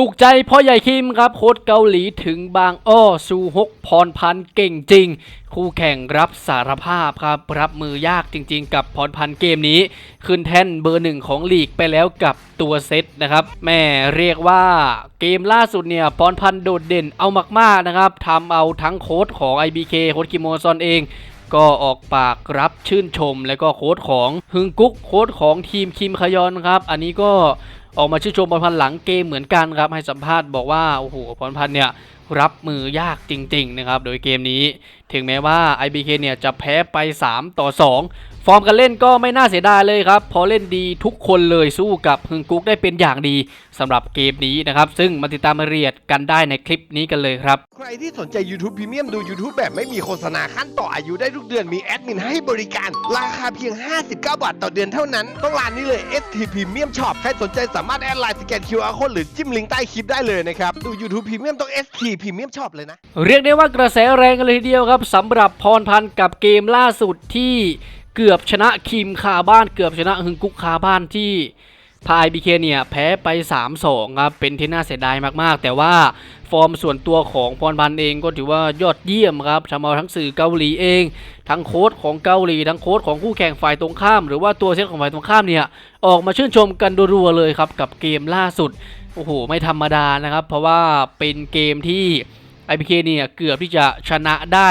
ถูกใจพ่อใหญ่คิมครับโค้ชเกาหลีถึงบางอ้อซูฮกพรพันธ์เก่งจริง คู่แข่งรับสารภาพครับรับมือยากจริง ๆ กับพรพันธ์เกมนี้ ขึ้นแท่นเบอร์หนึ่งของลีกไปแล้วกับตัวเซตนะครับแม่เรียกว่าเกมล่าสุดเนี่ยพรพันธ์โดดเด่นเอามากๆนะครับทำเอาทั้งโค้ชของ IBK โค้ชคิมโมซอนเองก็ออกปากรับชื่นชม แล้วก็โค้ชของฮึงกุ๊กโค้ชของทีมคิมคยอนครับ อันนี้ก็ ออกมาชื่นชมพรพันธ์หลังเกมเหมือนกันครับให้สัมภาษณ์บอกว่าโอ้โหพรพันธ์เนี่ยรับมือยากจริง ๆ นะครับ โดยเกมนี้ ถึงแม้ว่า IBK เนี่ยจะแพ้ไป 3 ต่อ 2 ฟอร์มการเล่นก็ไม่น่าเสียดายเลยครับ พอเล่นดีทุกคนเลยสู้กับฮึงกุ๊กได้เป็นอย่างดีสำหรับเกมนี้นะครับ ซึ่งมาติดตามรายละเอียดกันได้ในคลิปนี้กันเลยครับ ใครที่สนใจ YouTube Premium ดู YouTube แบบไม่มีโฆษณาขั้นต่ออายุได้ทุกเดือนมีแอดมินให้บริการ ราคาเพียง 59 บาทต่อเดือนเท่านั้น ต้องร้านนี้เลย ST Premium Shop ใครสนใจสามารถแอดไลน์สแกน QR Code หรือจิ้มลิงก์ใต้คลิปได้เลยนะครับดู YouTube Premium ต้อง ST Premium Shop เลยนะเรียกได้ว่ากระแสแรงกันเลยทีเดียวครับสำหรับพรพันธ์กับเกมล่าสุดที่ เกือบชนะคิมคาบ้านเกือบชนะฮึงกุกคาบ้านที่พายบีเคเนี่ยแพ้ไป 3-2 ครับ เป็นที่น่าเสียดายมากๆ แต่ว่าฟอร์มส่วนตัวของพรพันธ์เองก็ถือว่ายอดเยี่ยมครับทำเอาทั้งสื่อเกาหลีเอง ทั้งโค้ชของเกาหลี ทั้งโค้ชของคู่แข่งฝ่ายตรงข้าม หรือว่าตัวเซตของฝ่ายตรงข้ามเนี่ย ออกมาชื่นชมกันรัวๆเลยครับกับเกมล่าสุด โอ้โห ไม่ธรรมดานะครับ เพราะว่าเป็นเกมที่ IPK เนี่ยเกือบที่จะชนะได้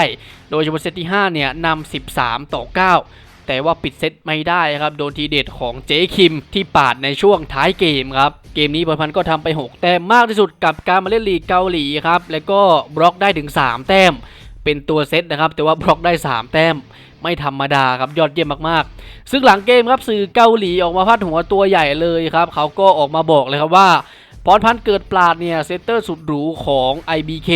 โดยเฉพาะเซตที่ 5 เนี่ยนำ13 ต่อ 9 แต่ว่าปิดเซตไม่ได้ครับ โดนทีเด็ดของเจคิมที่ปาดในช่วงท้ายเกมครับ เกมนี้บอลพันก็ทำไป 6 แต้มมากที่สุดกับการมาเล่นลีกเกาหลีครับ แล้วก็บล็อกได้ถึง 3 แต้ม เป็นตัวเซตนะครับ แต่ว่าบล็อกได้ 3 แต้มไม่ธรรมดาครับยอดเยี่ยมมากๆ ซึ่งหลังเกมครับสื่อเกาหลีออกมาพาดหัวตัวใหญ่เลยครับเขาก็ออกมาบอกเลยครับว่า พรพันธ์เกิดปราดเนี่ยเซนเตอร์สุดหรูของ IBK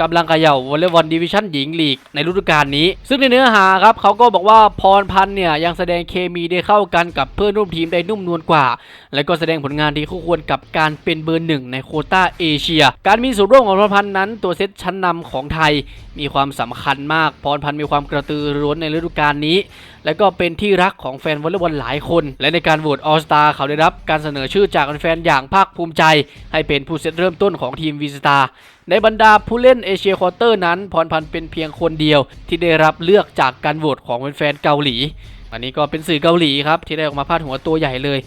กำลังเขย่าวอลเลย์บอลดิวิชั่นหญิงลีกในฤดูกาลนี้ ซึ่งในเนื้อหาครับเขาก็บอกว่าพรพันธ์เนี่ยยังแสดงเคมีได้เข้ากันกับเพื่อนร่วมทีมได้นุ่มนวลกว่า และก็แสดงผลงานที่คู่ควรกับการเป็นเบอร์หนึ่งในโคต้าเอเชีย การมีส่วนร่วมของพรพันธ์นั้นตัวเซตชั้นนำของไทยมีความสำคัญมากพรพันธ์มีความกระตือรือร้นในฤดูกาลนี้และก็เป็นที่รักของแฟนวอลเลย์บอลหลายคน และในการโหวตออสตาเขาได้รับการเสนอชื่อจากแฟนอย่างภาคภูมิใจ ให้เป็นผู้เซตเริ่มต้นของทีมวีสตาในบรรดาผู้เล่นเอเชียควอเตอร์นั้นพรพันธ์เป็นเพียงคนเดียว ที่ได้รับเลือกจากการโหวตของแฟนเกาหลี อันนี้ก็เป็นสื่อเกาหลีครับที่ได้ออกมาพาดหัวตัวใหญ่เลย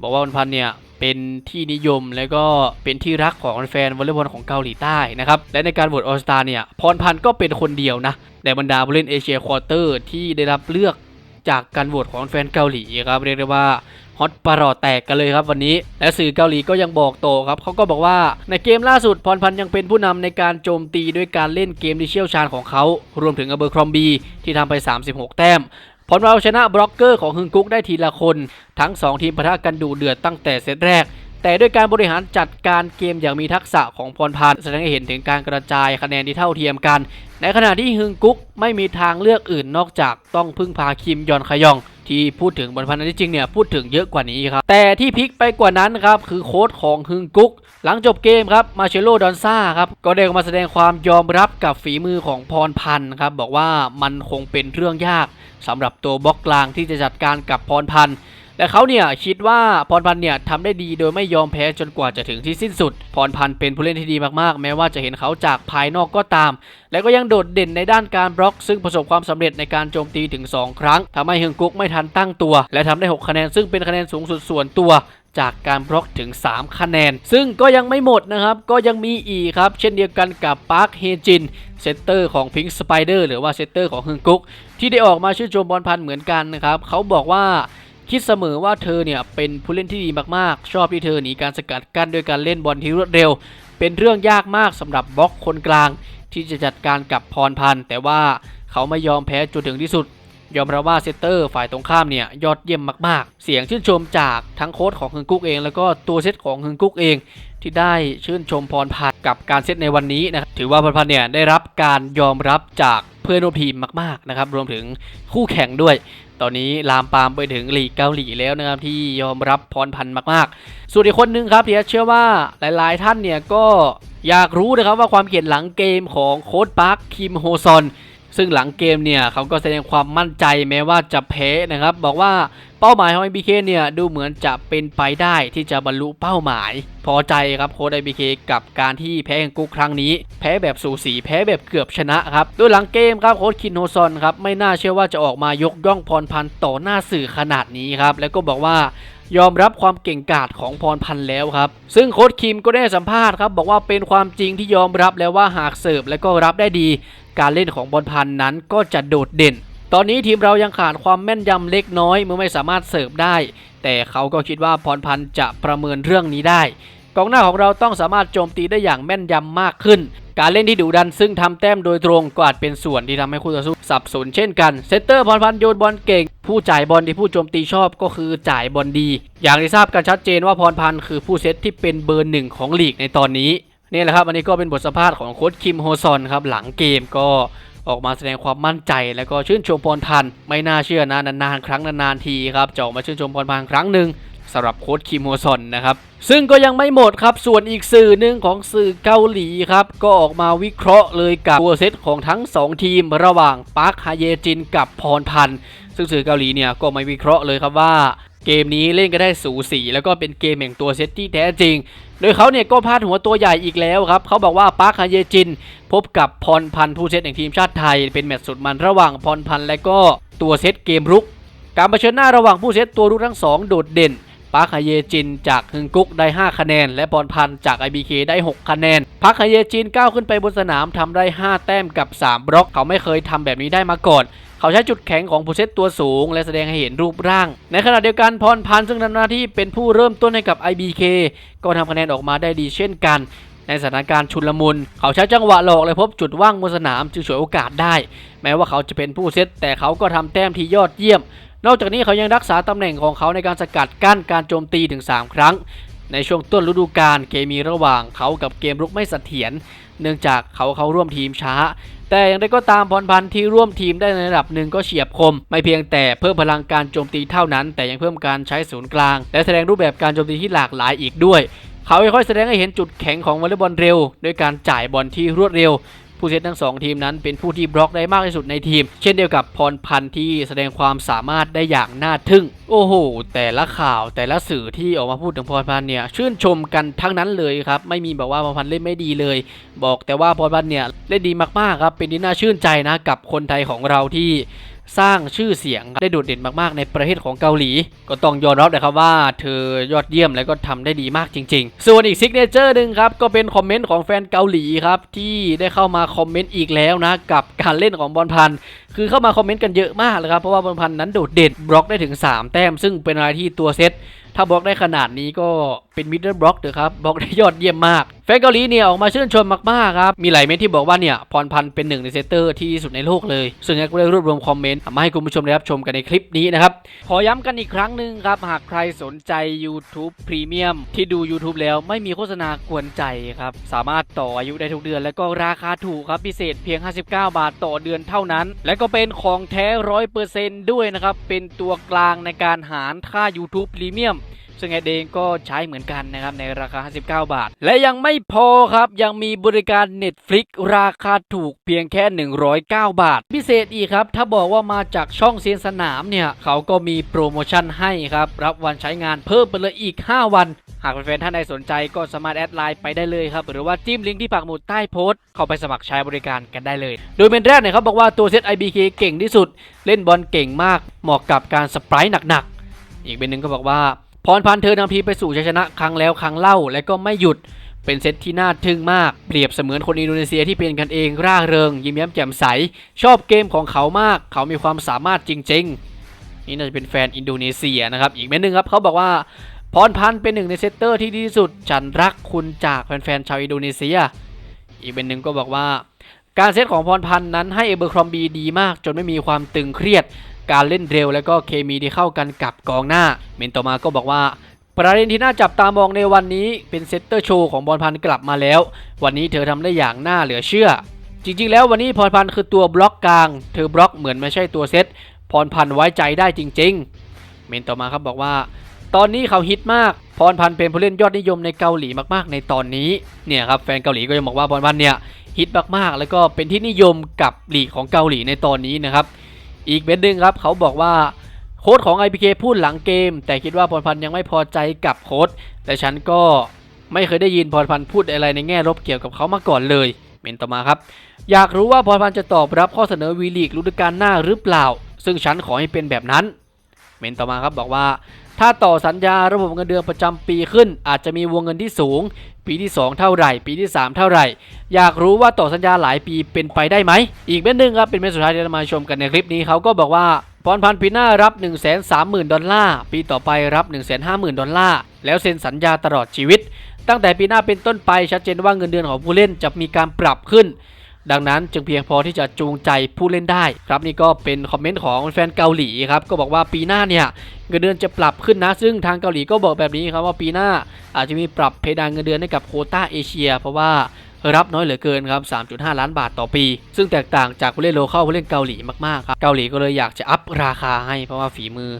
บอกว่าพรพันธ์เนี่ยเป็นที่นิยมและก็เป็นที่รักของแฟนวอลเลย์บอลของเกาหลีใต้นะครับและในการโหวตออสตาเนี่ยพรพันธ์ก็เป็นคนเดียวนะในบรรดาผู้เล่นเอเชียควอเตอร์ที่ได้รับเลือก จากการโหวตของแฟนเกาหลีครับเรียกได้ว่าฮอตประหลอดแตกกันเลยครับวันนี้ และสื่อเกาหลีก็ยังบอกโตครับเขาก็บอกว่าในเกมล่าสุดพรพันธ์ยังเป็นผู้นำในการโจมตีด้วยการเล่นเกมที่เชี่ยวชาญของเขา รวมถึงอเบอร์ครอมบีที่ทำไป 36 แต้มพรเราชนะบล็อกเกอร์ของฮึงกุ๊กได้ทีละคน ทั้ง 2 ทีมปะทะกันดูเดือดตั้งแต่เซตแรก แต่ด้วยการบริหารจัดการเกมอย่างมีทักษะของพรพันธ์แสดงให้เห็นถึงการกระจายคะแนนที่เท่าเทียมกัน ในขณะที่ฮึงกุ๊กไม่มีทางเลือกอื่นนอกจากต้องพึ่งพาคิมยอนขยอง ที่พูดถึงบอลพันธ์นั้นที่จริงเนี่ยพูดถึงเยอะกว่านี้ครับ แต่ที่พลิกไปกว่านั้นครับคือโค้ชของฮึงกุ๊กหลังจบเกมครับมาเชโลดอนซ่าครับก็ได้ออกมาแสดงความยอมรับกับฝีมือของพรพันธ์ครับบอกว่ามันคงเป็นเรื่องยากสำหรับตัวบล็อกกลางที่จะจัดการกับพรพันธ์ และเขาเนี่ยคิดว่าพรพันธ์เนี่ยทำได้ดีโดยไม่ยอมแพ้จนกว่าจะถึงที่สิ้นสุด พรพันธ์เป็นผู้เล่นที่ดีมากๆ แม้ว่าจะเห็นเขาจากภายนอกก็ตาม และก็ยังโดดเด่นในด้านการบล็อก ซึ่งประสบความสำเร็จในการโจมตีถึง 2 ครั้งทำให้เฮงกุกไม่ทันตั้งตัว และทำได้ 6 คะแนนซึ่งเป็นคะแนนสูงสุดส่วนตัวจากการบล็อกถึง 3 คะแนน ซึ่งก็ยังไม่หมดนะครับ ก็ยังมีอีกครับ เช่นเดียวกันกับปาร์คเฮจินเซตเตอร์ของพิงค์สไปเดอร์หรือว่าเซตเตอร์ของฮึงกุ๊กที่ได้ออกมาชื่นชมบอลพันธ์เหมือนกันนะครับ เขาบอกว่า คิดเสมอว่าเธอเนี่ยเป็นผู้เล่นที่ดีมากๆ ชอบที่เธอหนีการสกัดกั้นด้วยการเล่นบอลที่รวดเร็ว เป็นเรื่องยากมากสำหรับบล็อกคนกลาง ที่จะจัดการกับพรพันธ์แต่ว่าเขาไม่ยอมแพ้จนถึงที่สุด ยอมรับว่าเซตเตอร์ฝ่ายตรงข้ามเนี่ยยอดเยี่ยมมากๆ เสียงชื่นชมจากทั้งโค้ชของฮึงกุ๊กเอง แล้วก็ตัวเซตของฮึงกุ๊กเอง ที่ได้ชื่นชมพรพันธ์กับการเซตในวันนี้นะครับถือว่าพรพันธ์เนี่ยได้รับการยอมรับจากเพื่อนร่วมทีมมากๆนะครับรวมถึงคู่แข่งด้วย ตอนนี้ลามปามไปถึงลีกเกาหลีแล้วนะครับที่ยอมรับพรพันธ์มากๆ ส่วนอีกคนนึงครับที่เชื่อว่าหลาย ๆ ท่านเนี่ยก็อยากรู้นะครับว่าความเขียนหลังเกมของโค้ดปาร์คคิมโฮซอน ซึ่งหลังเกมเนี่ยเขาก็แสดงความมั่นใจแม้ว่าจะแพ้นะครับ บอกว่าเป้าหมายของ IBK เนี่ยดูเหมือนจะเป็นไปได้ที่จะบรรลุเป้าหมาย พอใจครับโค้ช IBK กับการที่แพ้ฮังกุกครั้งนี้ แพ้แบบสูสีแพ้แบบเกือบชนะครับโดยหลังเกมครับโค้ชคินโฮซอนครับไม่น่าเชื่อว่าจะออกมายกย่องพรพันธ์ต่อหน้าสื่อขนาดนี้ครับแล้วก็บอกว่ายอมรับความเก่งกาจของพรพันธ์แล้วครับ ซึ่งโค้ชคิมก็ได้สัมภาษณ์ครับ บอกว่าเป็นความจริงที่ยอมรับแล้วว่าหากเสิร์ฟและก็รับได้ดี การเล่นของพรพันนั้นก็จะโดดเด่น ตอนนี้ทีมเรายังขาดความแม่นยำเล็กน้อยเมื่อไม่สามารถเสิร์ฟได้ แต่เขาก็คิดว่าพรพันธ์จะประเมินเรื่องนี้ได้กองหน้าของเราต้องสามารถโจมตีได้อย่างแม่นยำมากขึ้น การเล่นที่ดุดันซึ่งทำแต้มโดยตรงก็อาจเป็นส่วนที่ทำให้คู่ต่อสู้สับสนเช่นกัน เซตเตอร์พรพันธ์โยนบอลเก่ง ผู้จ่ายบอลที่ผู้โจมตีชอบก็คือจ่ายบอลดี อย่างที่ทราบกันชัดเจนว่าพรพันธ์คือผู้เซตที่เป็นเบอร์หนึ่งของลีกในตอนนี้ นี่แหละครับอันนี้ก็เป็นบทสัมภาษณ์ของโค้ชคิมโฮซอนครับหลังเกมก็ออกมาแสดงความมั่นใจ แล้วก็ชื่นชมพรพันธ์ไม่น่าเชื่อนะนานๆครั้งนานๆทีครับจะออกมาชื่นชมพรพันธ์ครั้งหนึ่งสำหรับโค้ชคิมโฮซอนนะครับซึ่งก็ยังไม่หมดครับ ส่วนอีกสื่อหนึ่งของสื่อเกาหลีครับ ก็ออกมาวิเคราะห์เลยกับตัวเซตของทั้ง 2 ทีม ระหว่างปาร์คฮาเยจินกับพรพันธ์ ซึ่งสื่อเกาหลีเนี่ยก็ไมาวิเคราะห์เลยครับว่าเกมนี้เล่นก็ได้สูสีแล้วก็เป็นเกมแห่งตัวเซตที่แท้จริง โดยเขาเนี่ยก็พาดหัวตัวใหญ่อีกแล้วครับ เขาบอกว่าปาร์คฮเยจิน พบกับพรพันธ์ผู้เซตแห่งทีมชาติไทย เป็นแมตช์สุดมันระหว่างพรพันธ์และก็ตัวเซตเกมรุก การเผชิญหน้าระหว่างผู้เซตตัวรุกทั้งสองโดดเด่นปาร์คฮเยจินจากฮึงกุกได้ 5 คะแนน และพรพันธ์จาก IBK ได้ 6 คะแนนปาร์คฮเยจินก้าวขึ้นไปบนสนามทำได้ 5 แต้มกับ 3 บล็อก เขาไม่เคยทำแบบนี้ได้มาก่อน เขาใช้จุดแข็งของผู้เซตตัวสูง และแสดงให้เห็นรูปร่าง ในขณะเดียวกันพรพันธ์ซึ่งทำหน้าที่เป็นผู้เริ่มต้นให้กับ IBK ก็ทำคะแนนออกมาได้ดีเช่นกันในสถานการณ์ชุลมุน เขาใช้จังหวะหลอกและพบจุดว่างบนสนามจึงฉวยโอกาสได้ แม้ว่าเขาจะเป็นผู้เซตแต่เขาก็ทำแต้มที่ยอดเยี่ยม นอกจากนี้เขายังรักษาตำแหน่งของเขาในการสกัดกั้นการโจมตีถึง 3 ครั้ง ในช่วงต้นฤดูกาลเกมมีระหว่างเขากับเกมรุกไม่เสถียรเนื่องจากเขาเขาร่วมทีมช้า แต่อย่างไรก็ตามพรพันธ์ที่ร่วมทีมได้ในระดับหนึ่งก็เฉียบคม ไม่เพียงแต่เพิ่มพลังการโจมตีเท่านั้น แต่ยังเพิ่มการใช้ศูนย์กลาง และแสดงรูปแบบการโจมตีที่หลากหลายอีกด้วย เขาค่อยๆแสดงให้เห็นจุดแข็งของวอลเลย์บอลเร็ว ด้วยการจ่ายบอลที่รวดเร็ว ผู้เซตทั้งสองทีมนั้นเป็นผู้ที่บล็อกได้มากที่สุดในทีม เช่นเดียวกับพรพันธ์ที่แสดงความสามารถได้อย่างน่าทึ่ง โอ้โห แต่ละข่าวแต่ละสื่อที่ออกมาพูดถึงพรพันธ์เนี่ยชื่นชมกันทั้งนั้นเลยครับไม่มีบอกว่าพรพันธ์เล่นไม่ดีเลย บอกแต่ว่าพรพันธ์เนี่ยเล่นดีมากๆครับเป็นที่น่าชื่นใจนะกับคนไทยของเราที่ สร้างชื่อเสียงได้โดดเด่นมากๆ ในประเทศของเกาหลี ก็ต้องยอมรับนะครับว่าเธอยอดเยี่ยมและก็ทำได้ดีมากจริง ๆ ส่วนอีกซิกเนเจอร์หนึ่งครับ ก็เป็นคอมเมนต์ของแฟนเกาหลีครับที่ได้เข้ามาคอมเมนต์อีกแล้วนะกับการเล่นของบอลพันธ์คือเข้ามาคอมเมนต์กันเยอะมากเลยครับเพราะว่าบอลพันธ์นั้นโดดเด่นบล็อกได้ถึง 3 แต้ม ซึ่งเป็นอะไรที่ตัวเซตถ้าบล็อกได้ขนาดนี้ก็ เป็นมิดเดิลบล็อกเถอะครับบล็อกได้ยอดเยี่ยมมากแฟนเกาหลีเนี่ยออกมาชื่นชมมากๆครับ มีหลายเมนที่บอกว่าเนี่ยพรพันธ์เป็นหนึ่งในเซตเตอร์ที่ดีสุดในโลกเลย ซึ่งแอดก็ได้รวบรวมคอมเมนต์มาให้คุณผู้ชมได้รับชมกันในคลิปนี้นะครับ ขอย้ำกันอีกครั้งหนึ่งครับ หากใครสนใจ YouTube Premium ที่ดู YouTube แล้วไม่มีโฆษณากวนใจครับ สามารถต่ออายุได้ทุกเดือน และก็ราคาถูกครับพิเศษเพียง 59 บาทต่อเดือนเท่านั้น และก็เป็นของแท้ร้อยเปอร์เซนต์ด้วยนะครับเป็นตัวกลางในการหารค่า YouTube Premium ซึ่งแอดเองก็ใช้เหมือนกันนะครับในราคา 59 บาท และยังไม่พอครับยังมีบริการ Netflix ราคาถูกเพียงแค่ 109 บาท พิเศษอีกครับ ถ้าบอกว่ามาจากช่องเซียนสนามเนี่ย เขาก็มีโปรโมชั่นให้ครับ รับวันใช้งานเพิ่มไปเลยอีก 5 วัน หากแฟนๆท่านใดสนใจก็สามารถแอดไลน์ไปได้เลยครับ หรือว่าจิ้มลิงก์ที่ปักหมุดใต้โพสต์เข้าไปสมัครใช้บริการกันได้เลย โดยเป็นแรกเนี่ยเขาบอกว่าตัวเซต IBK เก่งที่สุด เล่นบอลเก่งมากเหมาะกับการสปร์หนักๆอีกเป็นหนึ่งก็บอกว่า พรพันธ์เธอนำทีมไปสู่ชัยชนะครั้งแล้วครั้งเล่าและก็ไม่หยุดเป็นเซตที่น่าทึ่งมาก เปรียบเสมือนคนอินโดนีเซียที่เป็นกันเองร่าเริง ยิ้มแย้มแจ่มใส ชอบเกมของเขามาก เขามีความสามารถจริง ๆ นี่น่าจะเป็นแฟนอินโดนีเซียนะครับ อีกเม่นหนึ่งครับเขาบอกว่าพรพันธ์เป็นหนึ่งในเซตเตอร์ที่ดีที่สุด ฉันรักคุณจากแฟนๆชาวอินโดนีเซีย อีกเป็นหนึ่งก็บอกว่า การเซตของพรพันธ์นั้นให้เอเบอร์ครอมบีดีมาก จนไม่มีความตึงเครียด การเล่นเร็วและก็เคมีที่เข้ากันกับกองหน้า เมนต่อมาก็บอกว่า ประเด็นที่น่าจับตามองในวันนี้เป็นเซตเตอร์โชว์ของพรพันธ์กลับมาแล้ว วันนี้เธอทำได้อย่างน่าเหลือเชื่อ จริงๆ แล้ววันนี้พรพันธ์คือตัวบล็อกกลาง เธอบล็อกเหมือนไม่ใช่ตัวเซตพรพันธ์ไว้ใจได้จริง ๆ เมนต่อมาครับบอกว่า ตอนนี้เขาฮิตมากพรพันธ์เป็นผู้เล่นยอดนิยมในเกาหลีมากๆ ในตอนนี้เนี่ยครับแฟนเกาหลีก็ยังบอกว่าพรพันธ์เนี่ยฮิตมากๆ แล้วก็เป็นที่นิยมกับลีกของเกาหลีในตอนนี้นะครับ อีกเบ็ดหนึ่งครับเขาบอกว่าโค้ดของ IPK พูดหลังเกม แต่คิดว่าพรพันธ์ยังไม่พอใจกับโค้ดแต่ฉันก็ไม่เคยได้ยินพรพันธ์พูดอะไรในแง่ลบเกี่ยวกับเขามาก่อนเลยเมนต่อมาครับ อยากรู้ว่าพรพันธ์จะตอบรับข้อเสนอวีลีกฤดูกาลหน้าหรือเปล่า ซึ่งฉันขอให้เป็นแบบนั้น เมนต่อมาครับบอกว่า ถ้าต่อสัญญาระบบเงินเดือนประจำปีขึ้น อาจจะมีวงเงินที่สูง ปีที่ 2 เท่าไหร่ ปีที่ 3 เท่าไหร่ อยากรู้ว่าต่อสัญญาหลายปีเป็นไปได้ไหม อีกเม็ดหนึ่งครับเป็นเม็ดสุดท้ายที่เรามาชมกันในคลิปนี้เขาก็บอกว่าพรพันธ์ปีหน้ารับ 1 3 0 0 0 0 ดอลลาร์ ปีต่อไปรับ 1 5 0 0 0 0 ดอลลาร์ แล้วเซ็นสัญญาตลอดชีวิต ตั้งแต่ปีหน้าเป็นต้นไปชัดเจนว่าเงินเดือนของผู้เล่นจะมีการปรับขึ้น ดังนั้นจึงเพียงพอที่จะจูงใจผู้เล่นได้ครับนี่ก็เป็นคอมเมนต์ของแฟนเกาหลีครับก็บอกว่าปีหน้าเนี่ยเงินเดือนจะปรับขึ้นนะ ซึ่งทางเกาหลีก็บอกแบบนี้ครับว่าปีหน้าอาจจะมีปรับเพดานเงินเดือนให้กับโคต้าเอเชีย เพราะว่ารับน้อยเหลือเกินครับ 3.5 ล้านบาทต่อปี ซึ่งแตกต่างจากผู้เล่นโลเคอลผู้เล่นเกาหลีมากๆครับ เกาหลีก็เลยอยากจะอัพราคาให้เพราะว่าฝีมือ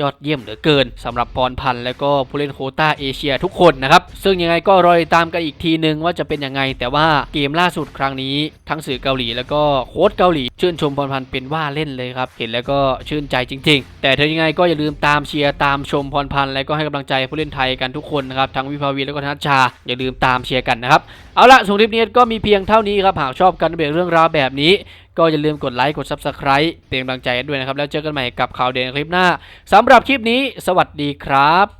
ยอดเยี่ยมเหลือเกินสำหรับพรพันธ์และก็ผู้เล่นโคต้าเอเชียทุกคนนะครับ ซึ่งยังไงก็รอติดตามกันอีกทีนึงว่าจะเป็นยังไง แต่ว่าเกมล่าสุดครั้งนี้ ทั้งสื่อเกาหลีแล้วก็โค้ชเกาหลี ชื่นชมพรพันธ์เป็นว่าเล่นเลยครับ เห็นแล้วก็ชื่นใจจริง ๆ แต่เธอยังไงก็อย่าลืมตามเชียร์ตามชมพรพันธ์และก็ให้กำลังใจผู้เล่นไทยกันทุกคนนะครับทั้งวิภาวีแล้วก็ธนัชชา อย่าลืมตามเชียร์กันนะครับเอาละส่วนคลิปนี้ก็มีเพียงเท่านี้ครับหากชอบกันเรื่องเรื่องราวแบบนี้ ก็อย่าลืมกดไลค์กด Subscribe เป็นกำลังใจด้วยนะครับ แล้วเจอกันใหม่กับข่าวเด่นคลิปหน้าสำหรับคลิปนี้ สวัสดีครับ